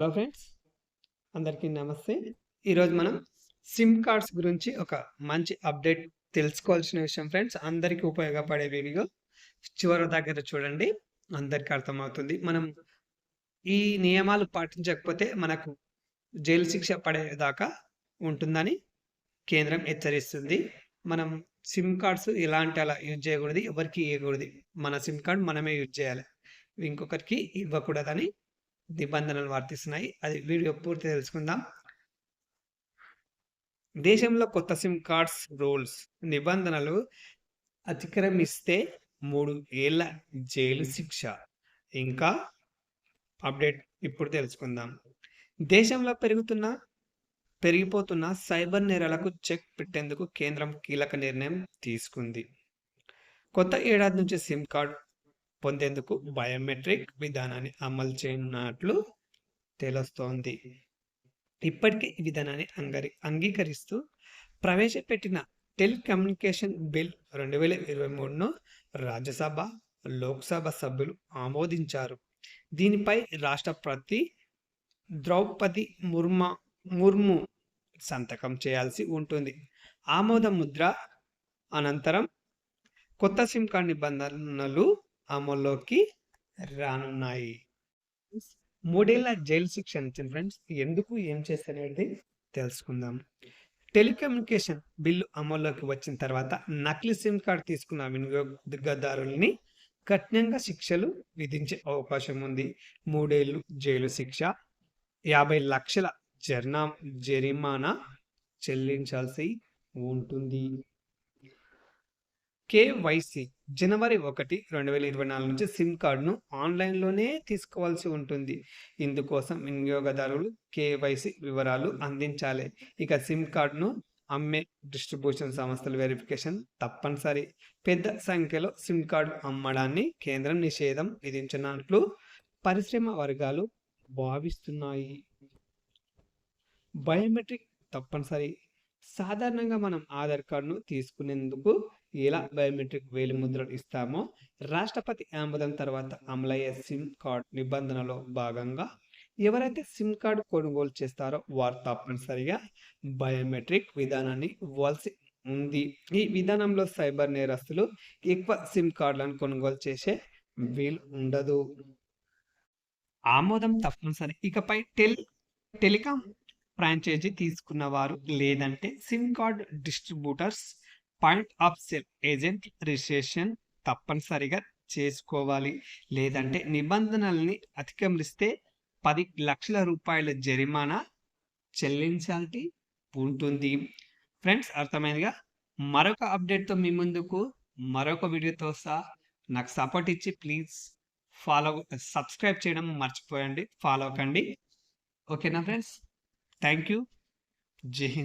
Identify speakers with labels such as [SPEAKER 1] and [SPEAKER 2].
[SPEAKER 1] Hello friends అందరికీ నమస్తే. ఈరోజు మనం సిమ్ కార్డ్స్ గురించి ఒక మంచి అప్డేట్ తెలుసుకోవాల్సిన విషయం ఫ్రెండ్స్ అందరికీ ఉపయోగపడే వీడియో. చివరి దగ్గర చూడండి. అందరికీ అర్థమవుతుంది. మనం ఈ నియమాలు పాటించకపోతే మనకు జైలు శిక్ష పడేదాకా ఉంటుందని కేంద్రం హెచ్చరిస్తుంది. మనం సిమ్ కార్డ్స్ ఎలాంటి అలా యూజ్ చేయకూడదు ఎవరికి ఇవ్వకూడదు. మన సిమ్ కార్డ్ మనమే యూజ్ చేయాలి. ఇంకొకరికి ఇవ్వకూడదని నిబంధనలు వర్తిస్తున్నాయి. అది వీడియో పూర్తి తెలుసుకుందాం. దేశంలో కొత్త సిమ్ కార్డ్స్ రూల్స్ నిబంధనలు అతిక్రమిస్తే మూడు ఏళ్ళ జైలు శిక్ష. ఇంకా అప్డేట్ ఇప్పుడు తెలుసుకుందాం. దేశంలో పెరుగుతున్న పెరిగిపోతున్న సైబర్ నేరాలకు చెక్ పెట్టేందుకు కేంద్రం కీలక నిర్ణయం తీసుకుంది. కొత్త ఏడాది నుంచి సిమ్ కార్డ్ పొందేందుకు బయోమెట్రిక్ విధానాన్ని అమలు చేయనున్నట్లు తెలుస్తోంది. ఇప్పటికే ఈ విధానాన్ని అంగరి అంగీకరిస్తూ ప్రవేశపెట్టిన టెలికమ్యూనికేషన్ బిల్ రెండు వేల ఇరవై మూడును రాజ్యసభ లోక్సభ సభ్యులు ఆమోదించారు. దీనిపై రాష్ట్రపతి ద్రౌపది ముర్మ ముర్ము సంతకం చేయాల్సి ఉంటుంది. ఆమోద ముద్ర అనంతరం కొత్త సిమ్ కార్డ్ నిబంధనలు అమల్లోకి రానున్నాయి. మూడేళ్ళ జైలు శిక్ష ఇచ్చింది ఫ్రెండ్స్ ఎందుకు ఏం చేస్తారనేది తెలుసుకుందాం. టెలికమ్యూనికేషన్ బిల్లు అమల్లోకి వచ్చిన తర్వాత నకిలీ సిమ్ కార్డు తీసుకున్న వినియోగదారుల్ని కఠినంగా శిక్షలు విధించే అవకాశం ఉంది. మూడేళ్ళు జైలు శిక్ష యాభై లక్షల జర్నా జరిమానా చెల్లించాల్సి ఉంటుంది. కేవైసీ జనవరి ఒకటి రెండు వేల ఇరవై నాలుగు నుంచి సిమ్ కార్డును ఆన్లైన్లోనే తీసుకోవాల్సి ఉంటుంది. ఇందుకోసం వినియోగదారులు కేవైసీ వివరాలు అందించాలి. ఇక సిమ్ కార్డును అమ్మే డిస్ట్రిబ్యూషన్ సంస్థల వెరిఫికేషన్ తప్పనిసరి. పెద్ద సంఖ్యలో సిమ్ కార్డు అమ్మడాన్ని కేంద్రం నిషేధం విధించినట్లు పరిశ్రమ వర్గాలు భావిస్తున్నాయి. బయోమెట్రిక్ తప్పనిసరి. సాధారణంగా మనం ఆధార్ కార్డును తీసుకునేందుకు ఎలా బయోమెట్రిక్ వేలి ముద్రలు ఇస్తామో రాష్ట్రపతి ఆమోదం తర్వాత అమలయ్యే సిమ్ కార్డ్ నిబంధనలో భాగంగా ఎవరైతే సిమ్ కార్డు కొనుగోలు చేస్తారో వారు తప్పనిసరిగా బయోమెట్రిక్ విధానాన్ని ఇవ్వాల్సి ఉంది. ఈ విధానంలో సైబర్ నేరస్తులు ఎక్కువ సిమ్ కార్డులను కొనుగోలు చేసే వీలు ఉండదు. ఆమోదం తప్పనిసరి. ఇకపై టెల్ టెలికాం ఫ్రాంచైజీ తీసుకున్న వారు లేదంటే sim card distributors point of sale agent registration తప్పనిసరిగా చేసుకోవాలి. లేదంటే నిబంధనల్ని అతిక్రమిస్తే పది లక్షల రూపాయల జరిమానా చెల్లించాల్సి ఉంటుంది. ఫ్రెండ్స్ అర్థమైందిగా? మరొక అప్డేట్తో మీ ముందుకు మరొక వీడియోతో సహా నాకు సపోర్ట్ ఇచ్చి ప్లీజ్ ఫాలో సబ్స్క్రైబ్ చేయడం మర్చిపోయండి. ఫాలో అవ్వకండి ఓకేనా ఫ్రెండ్స్? థ్యాంక్ యూ జై హింద్.